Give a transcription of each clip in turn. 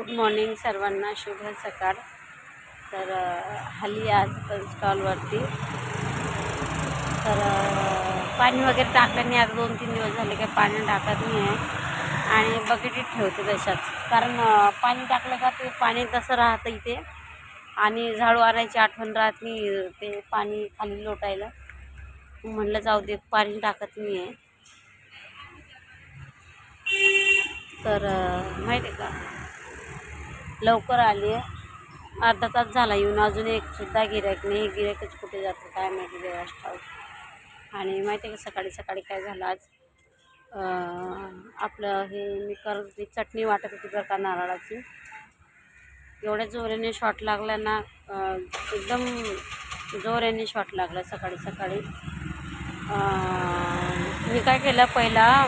Good morning सर्वांना शुभ सकाळ. तर हल्ली आज स्टॉलवरती. तर पाणी वगैरे टाकलं नाही आता दोन तीन दिवस झाले काही पाणी टाकत नाही आहे. आणि बकेटीत ठेवते तशाच. कारण पाणी टाकलं का ते पाणी तसं राहतं इथे. आणि झाडू आणायची आठवण राहत नाही ते पाणी खाली लोटायला. म्हणलं जाऊ दे पाणी टाकत नाही आहे. तर माहिती आहे का? लवकर आली आहे. अर्धा तास झाला येऊन. अजून एक सुद्धा गिऱ्हाईक नाही. गिऱ्हाईकच कुठे जातं? काय माहिती देवास ठाऊक आणि माहिती आहे का सकाळी सकाळी काय झालं आज? आपलं हे मी करत चटणी वाटत होती बरं का नारळाची. एवढ्या जोराने शॉट लागला ना एकदम जोराने शॉट लागला सकाळी सकाळी. मी काय केलं? पहिला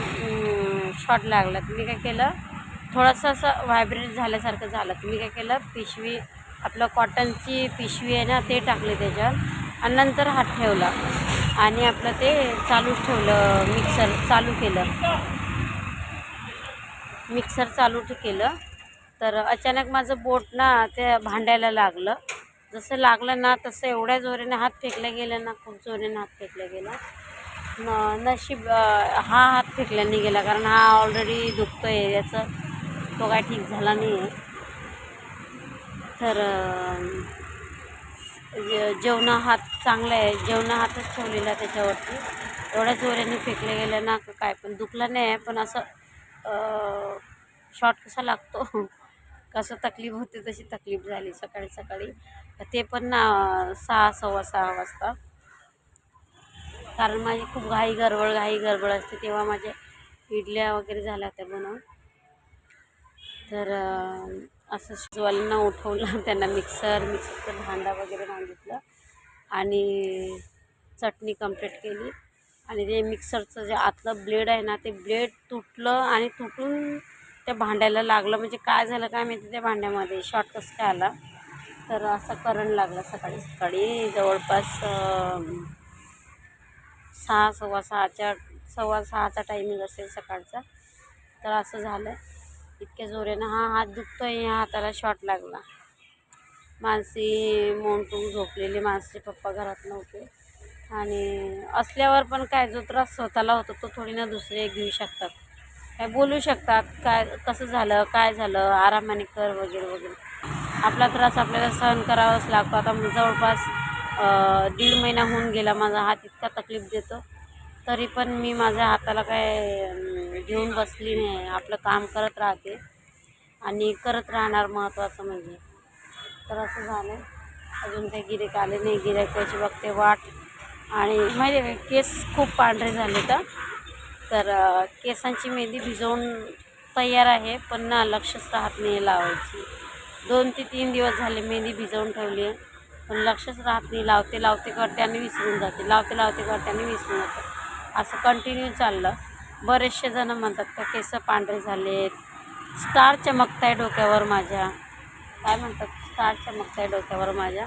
शॉट लागला. मी काय केलं? थोडंसं असं व्हायब्रेट झाल्यासारखं झालं. तर मी काय केलं? पिशवी आपलं कॉटनची पिशवी आहे ना ते टाकले त्याच्यात आणि नंतर हात ठेवला. आणि आपलं ते चालू ठेवलं मिक्सर चालू केलं. मिक्सर चालू केलं. तर अचानक माझं बोट ना ते भांडायला लागलं. जसं लागलं ना तसं एवढ्या जोरेने हात फेकला गेला ना खूप जोरेने हात फेकला गेला न नशीब हा हात फेकला नाही गेला कारण हा ऑलरेडी दुखतो आहे याचं. तो काय ठीक झाला नाही आहे तर जे- जेवणा हात चांगला आहे जेवणा हातच ठेवलेला त्याच्यावरती. एवढ्या जोऱ्याने फेकले गेले ना काय पण दुखलं नाही आहे पण असं शॉर्ट कसा लागतो? कसं तकलीफ होते तशी तकलीफ झाली सकाळी सकाळी. ते पण ना सहा सव्वा सहा वाजता. कारण माझी खूप घाई गडबड घाई गडबड असते तेव्हा माझ्या इडल्या वगैरे झाल्या होत्या बनवून. तर असं शिजवाल्यांना उठवलं त्यांना मिक्सर मिक्सरचं भांडा वगैरे मागितलं आणि चटणी कंप्लीट केली. आणि ते मिक्सरचं जे आतलं ब्लेड आहे ना ते ब्लेड तुटलं आणि तुटून त्या भांड्याला लागलं. म्हणजे काय झालं काय माहिती त्या भांड्यामध्ये? शॉर्ट कसं काय आला. तर असा करंट लागला सकाळी सकाळी जवळपास सहा सव्वा सहाच्या सव्वा सहाचा टायमिंग असेल सकाळचा. तर असं झालं. इतक्या जोरेनं हा हात दुखतो आहे हाताला शॉट लागला. मानसी मोंटून झोपलेली. मानसीचे पप्पा घरात नव्हते. आणि असल्यावर पण काय जो त्रास स्वतःला होतो तो थोडी ना दुसरे घेऊ शकतात. काय बोलू शकतात काय कसं झालं काय झालं आरामाने कर वगैरे वगैरे. आपला त्रास आपल्याला सहन करावाच लागतो. आता जवळपास दीड महिना होऊन गेला माझा हात इतका तकलीफ देतो. तरी पण मी माझ्या हाताला काय घेऊन बसली नाही. आपलं काम करत राहते. आणि करत राहणार महत्त्वाचं म्हणजे. तर असं झालं. अजून काही गिरेक आले नाही. गिरायकाची बघते वाट. आणि माहिती आहे केस खूप पांढरे झाले तर तर केसांची मेहंदी भिजवून तयार आहे पण ना लक्षच राहत नाही लावायची. दोन ते तीन दिवस झाले मेहंदी भिजवून ठेवली आहे. पण लक्षच राहत नाही लावते. लावते करते आणि विसरून जाते. लावते लावते करते आणि विसरून जाते. असं कंटिन्यू चाललं. बरेचसे जण म्हणतात का केस पांढरे झालेत. स्टार चमकताय डोक्यावर माझ्या. काय म्हणतात? स्टार चमकताय डोक्यावर माझ्या.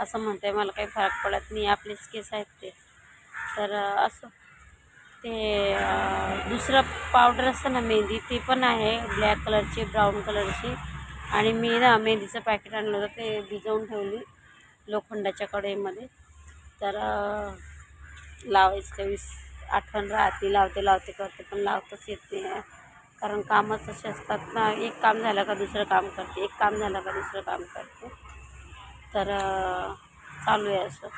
असं म्हणते मला काही फरक पडत नाही. आपलेच केस आहेत ते. तर असं. ते दुसरं पावडर असतं ना मेहंदी ते पण आहे. ब्लॅक कलरची ब्राऊन कलरची आणि मी ना मेहंदीचं पॅकेट आणलं होतं. ते भिजवून ठेवली लोखंडाच्या कढईमध्ये. तर लावायचं काही आठवण राहते लावते लावते करते पण लावताच येत नाही कारण कामच असे असतात ना एक काम झालं का दुसरं काम करते एक काम झालं का दुसरं काम करते. तर चालू आहे असं.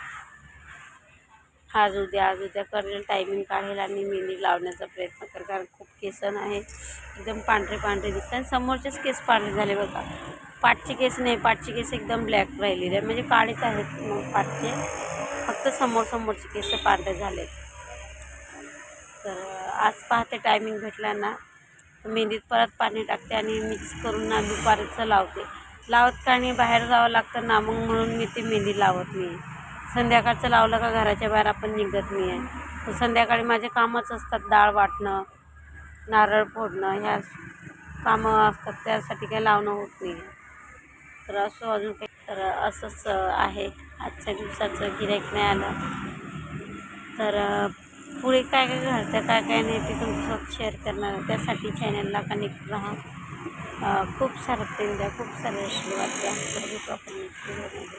आज उद्या आज उद्या करेल टायमिंग काढेल आणि मेहंदी लावण्याचा प्रयत्न कर कारण खूप केसन आहे एकदम पांढरे पांढरे दिसतात. आणि समोरचेच केस पांढरे झाले बघा. पाठचे केस नाही पाठचे केस एकदम ब्लॅक राहिलेले आहे म्हणजे काळेच आहेत मग पाठचे. फक्त समोर समोरचे केस पांढरे झाले तर आज पाहते टायमिंग भेटला ना मेहंदीत परत पाणी टाकते आणि मिक्स करून ना दुपारचं लावते. लावत का आणि बाहेर जावं लागतं ना मग म्हणून मी ती मेहंदी लावत नाही. संध्याकाळचं लावलं का घराच्या बाहेर आपण निघत नाही आहे तर संध्याकाळी माझे कामच असतात डाळ वाटणं नारळ फोडणं ह्या कामं असतात त्यासाठी काही लावणं होत नाही. तर असं अजून काही तर असंच आहे. आजच्या दिवसाचं गिऱ्हाईक नाही आलं. तर पुढे काय काय घालतं काय काय नाही ते तुमच्यासोबत शेअर करणार त्यासाठी चॅनलला कनेक्ट राहा. खूप सारं प्रेम द्या खूप सारे आशीर्वाद द्या.